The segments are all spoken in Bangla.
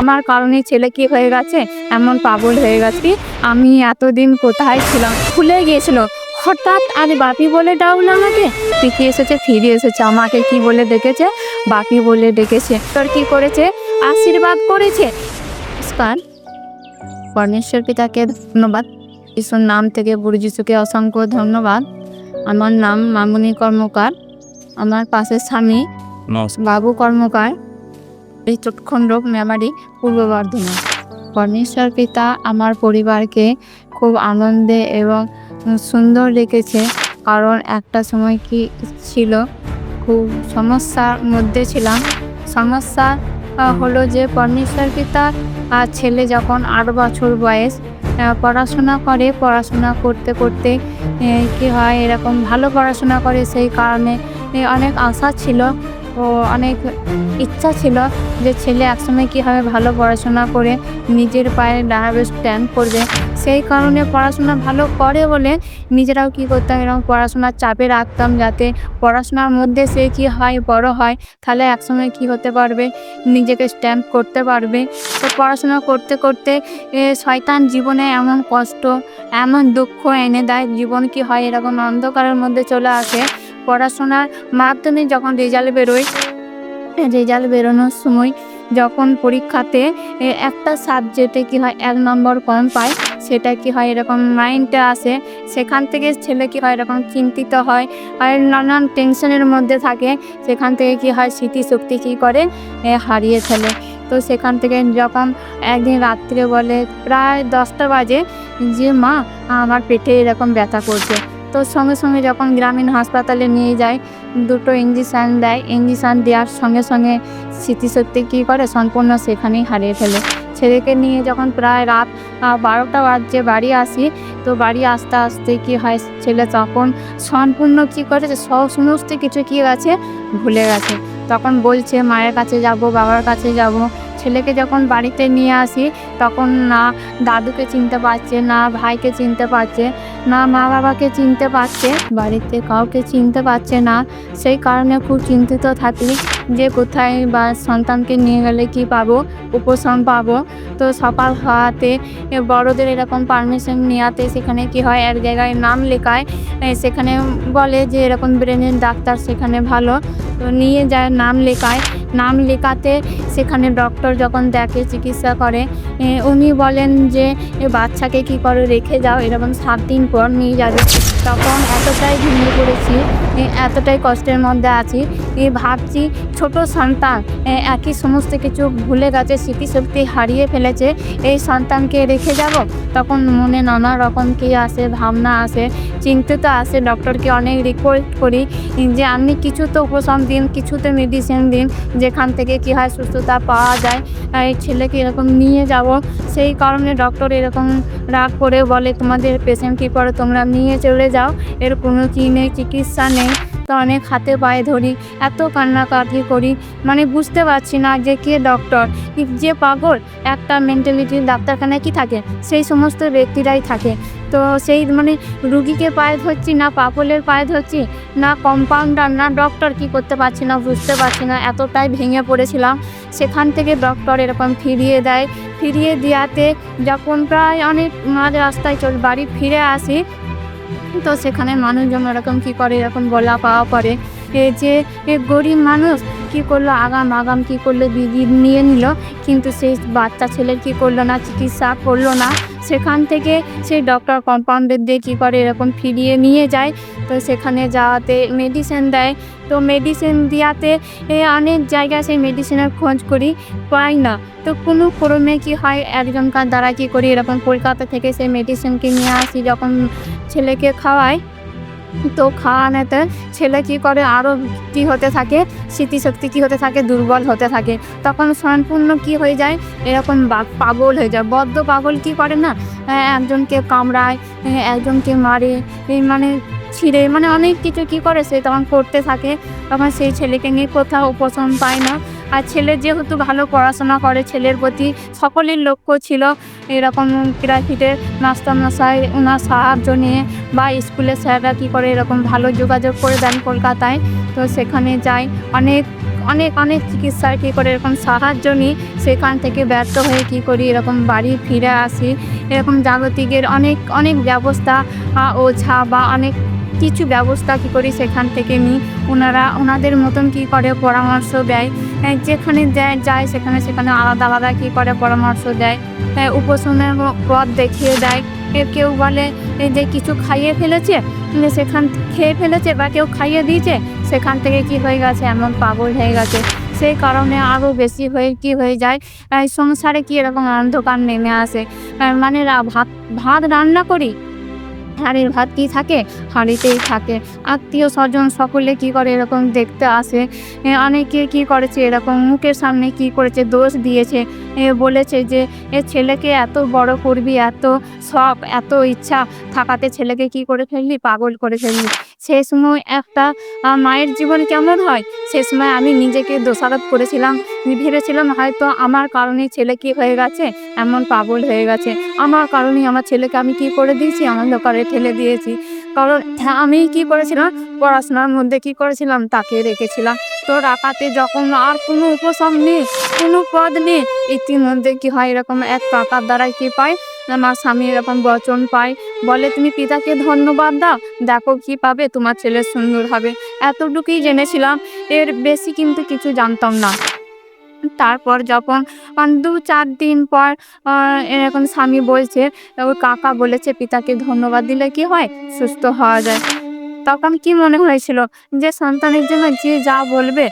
আমার কারণে ছেলে কি হয়ে গেছে? এমন পাগল হয়ে গেছি। আমি এতদিন কোথায় ছিলাম? ভুলে গিয়েছিল। হঠাৎ আরে বাপি বলে ডাকলো আমাকে। পিকি এসেছে ফিরে এসেছে। আমাকে কি বলে ডেকেছে? বাপি বলে ডেকেছে। তোর কি করেছে? আশীর্বাদ করেছে। নমস্কার পরমেশ্বর পিতাকে ধন্যবাদ। যিশুর নাম থেকে গুরু যিশুকে অসংখ্য ধন্যবাদ। আমার নাম মামুনি কর্মকার। আমার পাশের স্বামী বাবু কর্মকার। চটখণ্ড মেমারি পূর্ব বর্ধমান। পরমেশ্বর পিতা আমার পরিবারকে খুব আনন্দে এবং সুন্দর রেখেছে। কারণ একটা সময় কি ছিল, খুব সমস্যার মধ্যে ছিলাম। সমস্যা হলো যে পরমেশ্বর পিতার ছেলে যখন আট বছর বয়স পড়াশোনা করে, পড়াশোনা করতে করতে কি হয়, এরকম ভালো পড়াশোনা করে, সেই কারণে অনেক আশা ছিল। ও অনেক ইচ্ছা ছিল যে ছেলে একসময় কীভাবে ভালো পড়াশোনা করে নিজের পায়ে দাঁড়াবে স্ট্যান্ড করবে। সেই কারণে পড়াশোনা ভালো করে বলে নিজেরাও কী করতাম, এরকম পড়াশোনার চাপে রাখতাম যাতে পড়াশোনার মধ্যে সে কী হয়, বড় হয়, তাহলে একসময় কী হতে পারবে, নিজেকে স্ট্যান্ড করতে পারবে। তো পড়াশোনা করতে করতে শয়তান জীবনে এমন কষ্ট, এমন দুঃখ এনে দেয়, জীবন কি হয় এরকম অন্ধকারের মধ্যে চলে আসে। পড়াশোনার মাধ্যমে যখন রেজাল্ট বেরোয়, রেজাল্ট বেরোনোর সময় যখন পরীক্ষাতে একটা সাবজেক্টে কি হয় এক নম্বর কম পায়, সেটা কি হয় এরকম মাইন্ডে আসে, সেখান থেকে ছেলে কি হয় এরকম চিন্তিত হয়, আর নানান টেনশনের মধ্যে থাকে, সেখান থেকে কি হয় স্মৃতিশক্তি কী করে হারিয়ে ফেলে। তো সেখান থেকে যখন একদিন রাত্রে বলে প্রায় দশটা বাজে, যে মা, আমার পেটে এরকম ব্যথা করছে। তো সঙ্গে সঙ্গে যখন গ্রামীণ হাসপাতালে নিয়ে যায়, দুটো ইঞ্জেকশান দেয়, ইঞ্জেকশান দেওয়ার সঙ্গে সঙ্গে স্মৃতিশক্তি কী করে? সম্পূর্ণ সেখানেই হারিয়ে ফেলে। ছেলেকে নিয়ে যখন প্রায় রাত বারোটা বাজছে বাড়ি আসি, তো বাড়ি আসতে আসতে কি হয়, ছেলে তখন সম্পূর্ণ কী করেছে? সব সমস্ত কিছু কী গেছে ভুলে গেছে। তখন বলছে, মায়ের কাছে যাব, বাবার কাছে যাব। ছেলেকে যখন বাড়িতে নিয়ে আসি, তখন না দাদুকে চিনতে পারছে, না ভাইকে চিনতে পারছে, না মা বাবাকে চিনতে পারছে, বাড়িতে কাউকে চিনতে পারছে না। সেই কারণে খুব চিন্তিত থাকি যে কোথায় বা সন্তানকে নিয়ে গেলে কি পাবো, উপশম পাবো। তো সকাল হওয়াতে বড়দের এরকম পারমিশন নেওয়াতে সেখানে কি হয়, এক জায়গায় নাম লেখায় সেখানে বলে যে এরকম ব্রেনের ডাক্তার সেখানে ভালো। তো নিয়ে যায়, নাম লেখায়। নাম লেখাতে সেখানে ডক্টর যখন দেখে, চিকিৎসা করে উনি বলেন যে বাচ্চাকে কি করে রেখে যাও? এরকম সাত দিন পর নিয়ে যাবে। তখন এতটাই ভেঙে পড়েছি এতটাই কষ্টের মধ্যে আছি ভাবছি ছোট সন্তান একই সমস্ত কিছু ভুলে গেছে, স্মৃতিশক্তি হারিয়ে ফেলেছে, এই সন্তানকে রেখে যাব? তখন মনে নানা রকম কি আসে, ভাবনা আসে, চিন্তিত আসে, ডক্টরকে অনেক রিকোয়েস্ট করি, যে আপনি কিছু তো উপশম দিন, কিছুতে মেডিসিন দিন, যেখান থেকে কি হয় সুস্থতা পাওয়া যায়, এই ছেলেকে এরকম নিয়ে যাব। সেই কারণে ডক্টর এরকম রাগ করে বলে, তোমাদের পেশেন্ট কী করে তোমরা নিয়ে চলে যাও, এর কোনো কী নেই, চিকিৎসা নেই। তো অনেক হাতে পায়ে ধরি, এত কান্নাকাটি করি। মানে বুঝতে পারছি না যে কে ডক্টর যে পাগল। একটা মেন্টালিটির ডাক্তারখানায় কি থাকে? সেই সমস্ত ব্যক্তিরাই থাকে। তো সেই মানে রুগীকে পায়ে ধরছি না পাপলের পায়ে ধরছি না কম্পাউন্ডার না ডক্টর কি করতে পারছি না, বুঝতে পারছি না। এতটাই ভেঙে পড়েছিলাম। সেখান থেকে ডক্টর এরকম ফিরিয়ে দেয়। ফিরিয়ে দেওয়াতে যখন প্রায় অনেক মাঝ রাস্তায় চল, বাড়ি ফিরে আসি তো সেখানে মানুষজন এরকম কি করে এরকম বলা পাওয়া করে? যে গরিব মানুষ কি করল, আগাম আগাম কি করল, দিদি নিয়ে নিল, কিন্তু সেই বাচ্চা ছেলের কি করল না, চিকিৎসা করল না। সেখান থেকে সেই ডক্টর কম্পাউন্ডার দিয়ে কী করে, এরকম ফিরিয়ে নিয়ে যায়। তো সেখানে যাওয়াতে মেডিসিন দেয়। তো মেডিসিন দেওয়াতে অনেক জায়গায় সেই মেডিসিনের খোঁজ করি, পাই না। তো কোনো ক্রমে কি হয়, একজনকার দ্বারা কি করি, এরকম কলকাতা থেকে সেই মেডিসিনকে নিয়ে আসি, যখন ছেলেকে খাওয়াই তো খাওয়ানোতে ছেলে কি করে আরও কি হতে থাকে? স্মৃতিশক্তি কি হতে থাকে? দুর্বল হতে থাকে। তখন সম্পূর্ণ কি হয়ে যায়? এরকম পাগল হয়ে যায়। বদ্ধ পাগল কি করে না? হ্যাঁ, একজনকে কামড়ায় হ্যাঁ, একজনকে মারে মানে ছিঁড়ে মানে অনেক কিছু কি করে সে তখন করতে থাকে। তখন সেই ছেলেকে নিয়ে কোথাও উপশম পায় না। আর ছেলে যেহেতু ভালো পড়াশোনা করে, ছেলের প্রতি সকলের লক্ষ্য ছিল এরকম ক্রীড়াফিটে মাস্টারমশাই ওনার সাহায্য নিয়ে বা স্কুলের স্যাররা কী করে এরকম ভালো যোগাযোগ করে দেন কলকাতায়, তো সেখানে যাই। অনেক অনেক অনেক চিকিৎসার কী করে এরকম সাহায্য নিই, সেখান থেকে ব্যর্থ হয়ে কী করি, এরকম বাড়ি ফিরে আসি। এরকম জাগতিকের অনেক অনেক ব্যবস্থা ওঝা বা অনেক কিছু ব্যবস্থা কী করি সেখান থেকে নিই। ওনারা, ওনাদের মতন কী করে পরামর্শ দেয়? যেখানে যায় যায় সেখানে সেখানে আলাদা আলাদা কী করে পরামর্শ দেয়? উপশমের পথ দেখিয়ে দেয়। কেউ বলে যে কিছু খাইয়ে ফেলেছে সেখান খেয়ে ফেলেছে বা কেউ খাইয়ে দিয়েছে, সেখান থেকে কি হয়ে গেছে? এমন পাগল হয়ে গেছে। সেই কারণে আরও বেশি হয়ে, কি হয়ে যায়? সংসারে কি এরকম অন্ধকার নেমে আসে? মানে ভাত ভাত রান্না করি হাঁড়ির ভাত কি থাকে? হাঁড়িতেই থাকে। আত্মীয় স্বজন সকলে কি করে এরকম দেখতে আসে? অনেকে কি করেছে এরকম? মুখের সামনে কি করেছে? দোষ দিয়েছে। বলেছে যে, এ ছেলেকে এত বড় করবি, এত শখ, এত ইচ্ছা, থাকাতে ছেলেকে কি করে ফেললি? পাগল করে ফেললি। সেই সময় একটা মায়ের জীবন কেমন হয়? সে সময় আমি নিজেকে দোষারোপ করেছিলাম। ভেবেছিলাম হয়তো আমার কারণে ছেলে কি হয়ে গেছে? এমন পাগল হয়ে গেছে। আমার কারণে আমার ছেলেকে আমি কি করে দিয়েছি? অন্ধকারে ঠেলে দিয়েছি। কারণ আমি কি করেছিলাম? পড়াশোনার মধ্যে কি করেছিলাম? তাকে রেখেছিলাম। তো রাখাতে যখন আর কোনো উপশম নেই, কোনো পদ নেই, ইতিমধ্যে কি হয়? এরকম এক কাকার দ্বারাই কি পায়? আমার স্বামী এরকম বচন পায়। বলে, তুমি পিতাকে ধন্যবাদ দাও। দেখো কি পাবে, তোমার ছেলে সুন্দর হবে। এতটুকুই জেনেছিলাম। এর বেশি কিন্তু কিছু জানতাম না। তারপর যখন দু চার দিন পর এরকম স্বামী বলছে কাকা বলেছে, পিতাকে ধন্যবাদ দিলে কি হয়? সুস্থ হওয়া যায়। তখন কি মনে হয়েছিল যে সন্তানের জন্য যে যা বলবে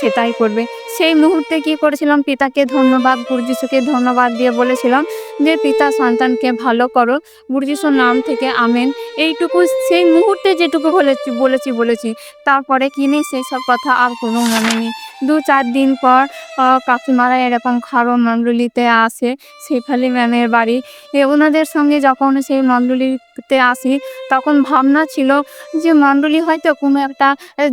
সেটাই করবে? সেই মুহূর্তে কি করেছিলাম? পিতাকে ধন্যবাদ গুরুজিসুকে ধন্যবাদ দিয়ে বলেছিলাম যে, পিতা, সন্তানকে ভালো করো। গুরুজিসুর নাম থেকে আমেন। এইটুকু, সেই মুহূর্তে যেটুকু বলেছি বলেছি বলেছি। তারপরে কিনে সেই সব কথা আর কোনো মনে নেই। দু চার দিন পর কাকিমারা এরকম খারো মণ্ডলীতে আসে। শেফালি ম্যামের বাড়ি। ওনাদের সঙ্গে যখন সেই মণ্ডলীতে আসি, তখন ভাবনা ছিল যে মণ্ডলী হয়তো কোনো একটা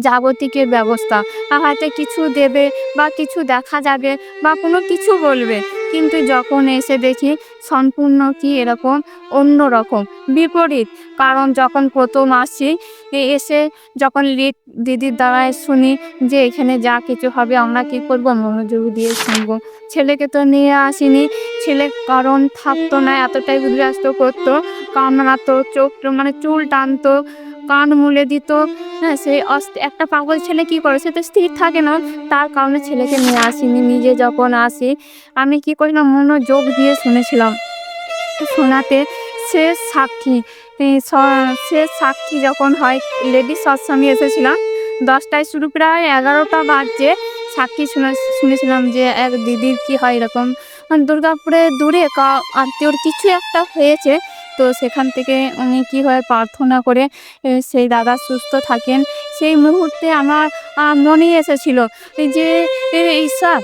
জাগতিকের ব্যবস্থা। হয়তো কিছু দেবে বা কিছু দেখা যাবে বা কোনো কিছু বলবে। কিন্তু যখন এসে দেখি সম্পূর্ণ কি এরকম অন্য রকম বিপরীত। কারণ যখন প্রথম আসি এসে যখন লিড দিদির দ্বারায় শুনি যে এখানে যা কিছু হবে আমরা কি করব, মনোযোগ দিয়ে শুনব। ছেলেকে তো নিয়ে আসিনি, ছেলে কারণ থাকতো না, এতটাই উদ্রাস্ত করতো, কামড়াতো, চোখ মানে চুল টানতো, কান মুলে দিত। হ্যাঁ সেই একটা পাগল ছেলে কি করে? সে তো স্থির থাকে না। তার কারণে ছেলেকে নিয়ে আসিনি, নিজে যখন আসি, আমি কি করিলাম? মনোযোগ দিয়ে শুনেছিলাম। শোনাতে সে সাক্ষী সে সাক্ষী যখন হয় লেডিস সৎসঙ্গে এসেছিলাম। দশটায় শুরু প্রায় এগারোটা বাজছে সাক্ষী শুনে, শুনেছিলাম যে এক দিদির কি হয় এরকম। দুর্গাপুরে দূরে আত্মীয়র কিছু একটা হয়েছে। তো সেখান থেকে উনি কি হয় প্রার্থনা করে সেই দাদা সুস্থ থাকেন। সেই মুহূর্তে আমার মনে এসেছিল যে ঈশ্বর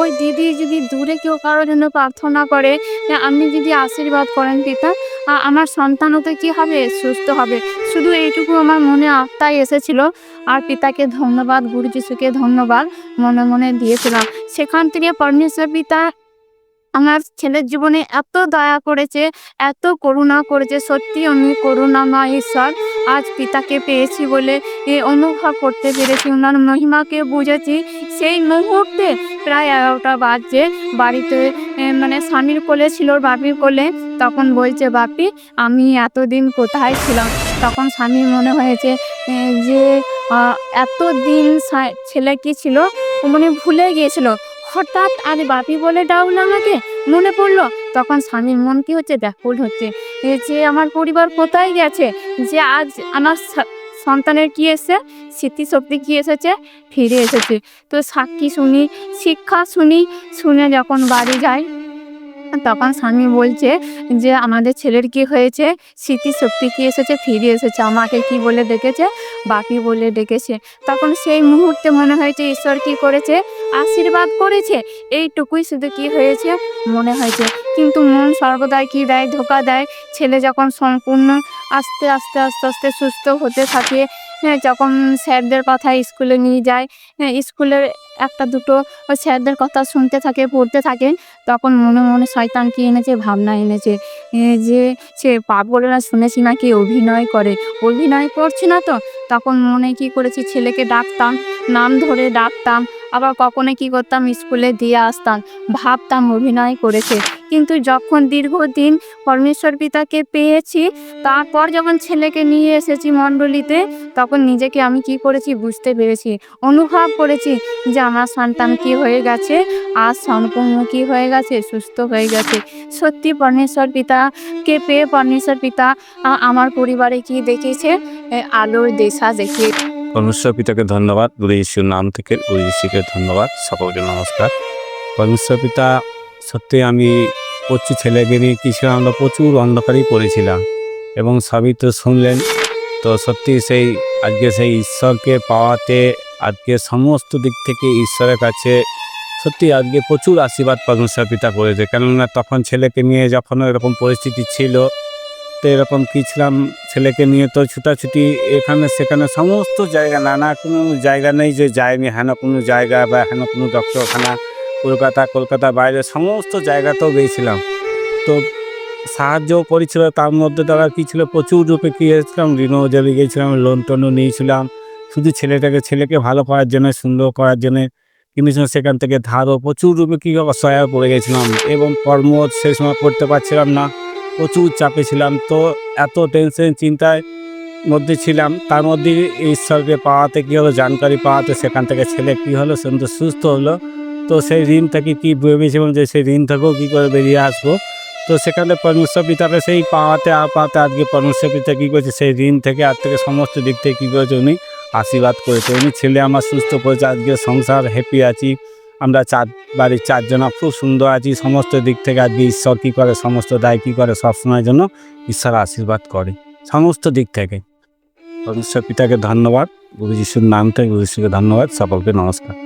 ওই দিদি যদি দূরে কেউ কারোর জন্য প্রার্থনা করে আপনি যদি আশীর্বাদ করেন পিতা আমার সন্তানও তো কী হবে? সুস্থ হবে। শুধু এইটুকু আমার মনে আত্মায় এসেছিল। আর পিতাকে ধন্যবাদ, গুরু যিশুকে ধন্যবাদ মনে মনে দিয়েছিলাম। সেখান থেকে পরমেশ্বর পিতা আমার ছেলের জীবনে এত দয়া করেছে, এত করুণা করেছে, সত্যি উনি করুণাময় ঈশ্বর। আজ পিতাকে পেয়েছি বলে এ অনুভব করতে পেরেছি ওনার মহিমাকে বুঝেছি। সেই মুহূর্তে প্রায় এগারোটা বাজছে বাড়িতে মানে স্বামীর কোলে ছিল বাপির কোলে। তখন বলছে, বাপি, আমি এতদিন কোথায় ছিলাম? তখন স্বামীর মনে হয়েছে যে এতদিন ছেলে কি ছিল? মানে ভুলে গিয়েছিল। হঠাৎ আর বাপি বলে ডাউল আমাকে মনে পড়ল, তখন স্বামীর মন কি হচ্ছে? ব্যাকুল হচ্ছে। যে আমার পরিবার কোথায় গেছে? যে আজ আমার সন্তানের কি এসেছে? স্মৃতিশক্তি কি এসেছে? ফিরে এসেছে। তো সাক্ষী শুনি, শিক্ষা শুনি, শুনে যখন বাড়ি যাই তখন স্বামী বলছে যে, আমাদের ছেলের কি হয়েছে? স্মৃতিশক্তি কি এসেছে? ফিরে এসেছে। আমাকে কি বলে ডেকেছে? বাপি বলে ডেকেছে। তখন সেই মুহূর্তে মনে হয়েছে ঈশ্বর কি করেছে? আশীর্বাদ করেছে? এইটুকুই শুধু কি হয়েছে? মনে হয়েছে কিন্তু মন সর্বদাই কি দেয়? ধোকা দেয়? ছেলে যখন সম্পূর্ণ আস্তে আস্তে আস্তে আস্তে সুস্থ হতে থাকে যখন স্যারদের কথা স্কুলে নিয়ে যায় হ্যাঁ স্কুলের একটা দুটো স্যারদের কথা শুনতে থাকে, পড়তে থাকে, তখন মনে মনে শয়তান কি এনেছে, ভাবনা এনেছে যে সে পাগলেরা শুনেছি নাকি অভিনয় করে। অভিনয় করছে না তো, তখন মনে কি করেছি, ছেলেকে ডাকতাম, নাম ধরে ডাকতাম আবার কখনো কি করতাম? স্কুলে দিয়ে আসতাম, ভাবতাম অভিনয় করেছে। কিন্তু যখন দীর্ঘদিন পরমেশ্বর পিতাকে পেয়েছি, তারপর যখন ছেলেকে নিয়ে এসেছি মণ্ডলীতে, তখন নিজেকে আমি কি করেছি বুঝতে পেরেছি, অনুভব করেছি যে আমার সন্তান কি হয়ে গেছে, আজ সম্পূর্ণ কি হয়ে গেছে, সুস্থ হয়ে গেছে। সত্যি পরমেশ্বর পিতাকে পেয়ে পরমেশ্বর পিতা আমার পরিবারে কি দেখেছে আলোর দেশা দেখিয়ে পরমেশ্বর পিতাকে ধন্যবাদ। গুরু যিশুর নাম থেকে গুরু যিশুকে ধন্যবাদ। সকলকে নমস্কার। পরমেশ্বর পিতা সত্যি আমি প্রচুর ছেলেকে নিয়ে, কি ছিলাম আমরা প্রচুর অন্ধকারেই পড়েছিলাম এবং সবই তো শুনলেন। তো সত্যি সেই, আজকে সেই ঈশ্বরকে পাওয়াতে, আজকে সমস্ত দিক থেকে ঈশ্বরের কাছে সত্যি আজকে প্রচুর আশীর্বাদ পরমেশ্বর পিতা করেছে। কেননা তখন ছেলেকে নিয়ে যখন এরকম পরিস্থিতি ছিল তো এরকম কি ছিলাম, ছেলেকে নিয়ে তো ছুটাছুটি এখানে সেখানে সমস্ত জায়গা, নানা কোনো জায়গা নেই যে যায়নি, হেন কোনো জায়গা বা হেন কোনো ডক্টরখানা, কলকাতা কলকাতা বাইরে সমস্ত জায়গাতেও গিয়েছিলাম। তো সাহায্যও করেছিল তার মধ্যে দ্বারা কী ছিল, প্রচুর রূপে কী হয়েছিলাম ঋণও জেলে গিয়েছিলাম, লোন টোনও নিয়েছিলাম, শুধু ছেলেটাকে, ছেলেকে ভালো করার জন্য, সুন্দর করার জন্য কিন্তু সেখান থেকে ধারও প্রচুর রূপে কী অসহায় পড়ে গেছিলাম, এবং কর্ম সেই সময় করতে পারছিলাম না। প্রচুর চাপে ছিলাম। তো এত টেনশন চিন্তায় মধ্যে ছিলাম। তার মধ্যে ঈশ্বরকে পাওয়াতে কী হলো, জানকারি পাওয়াতে সেখান থেকে ছেলে কী হলো, সে তো সুস্থ হলো। তো সেই ঋণ থেকে কী ভেবেছিলাম যে সেই ঋণ থেকেও কী করে বেরিয়ে আসব? তো সেখানে পরমেশ্বর পিতাকে সেই পাওয়াতে, আর পাওয়াতে আজকে পরমেশ্বর পিতা কী করেছে, সেই ঋণ থেকে, আর থেকে সমস্ত দিক থেকে কী করেছে উনি আশীর্বাদ করেছে। উনি ছেলে আমার সুস্থ করেছে, আজকে সংসার হ্যাপি আছি। আমরা চার বাড়ির চারজনা খুব সুন্দর আছি, সমস্ত দিক থেকে আজকে ঈশ্বর কী করে, সমস্ত দায় কী করে সবসময়ের জন্য ঈশ্বর আশীর্বাদ করে, সমস্ত দিক থেকে। ঈশ্বর পিতাকে ধন্যবাদ, গুরু নাম থেকে গুরু যিশুকে ধন্যবাদ, সকলকে নমস্কার।